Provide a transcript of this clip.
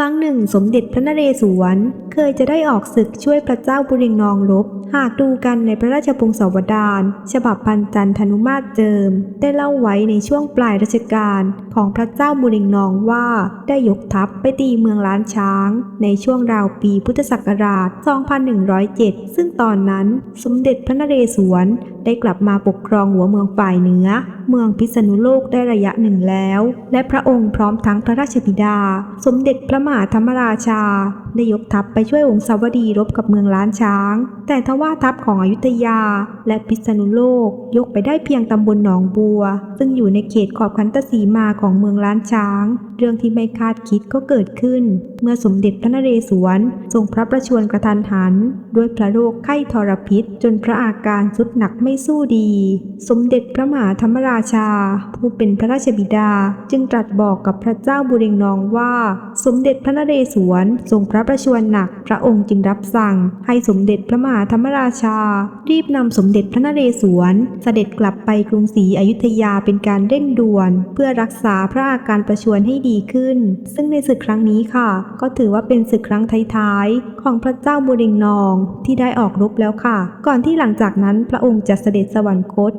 ครั้งหนึ่งสมเด็จพระนเรศวร เคยจะได้ออกศึกช่วยพระเจ้าบุริงนองรบ หากดูกันในพระราชพงศาวดารฉบับพันจันทนุมาตรเจิม ได้เล่าไว้ในช่วงปลายรัชกาลของพระเจ้าบุริงนองว่าได้ยกทัพไปตีเมืองล้านช้าง ในช่วงราวปีพุทธศักราช 2107 ซึ่งตอนนั้นสมเด็จพระนเรศวรได้กลับมาปกครองหัวเมืองฝ่ายเหนือ เมืองพิษณุโลกได้ระยะหนึ่งแล้ว และพระองค์พร้อมทั้งพระราชบิดา สมเด็จพระมหาธรรมราชา ได้ยกทัพไปช่วยวงศาวดีรบกับเมืองล้านช้าง แต่ทว่าทัพของอยุธยาและพิษณุโลกยกไปได้เพียงตำบลหนองบัว ซึ่งอยู่ในเขตขอบคันตสีมาของเมืองล้านช้าง เรื่องที่ไม่คาดคิดก็เกิดขึ้น เมื่อสมเด็จพระนเรศวรทรงพระประชวรกระทันหัน ด้วยพระโรคไข้ทรพิษ จนพระอาการสุดหนักไม่สู้ดี สมเด็จพระมหาธรรมราชา ผู้เป็นพระราชบิดา จึงตรัสบอกกับพระเจ้าบุเรงนองว่า สมเด็จพระนเรศวรทรงพระประชวรหนัก พระองค์จึงรับสั่ง ให้สมเด็จพระมหาธรรมราชา รีบนำสมเด็จพระนเรศวรเสด็จกลับไปกรุงศรีอยุธยาเป็นการเร่งด่วน เพื่อรักษาพระอาการประชวรให้ดีขึ้น ซึ่งในศึกครั้งนี้ค่ะ ก็ถือว่าเป็นศึกครั้งท้ายๆของพระเจ้าบุเรงนองที่ได้ออกรบแล้วค่ะ ก่อนที่หลังจากนั้นพระองค์จะเสด็จสวรรคต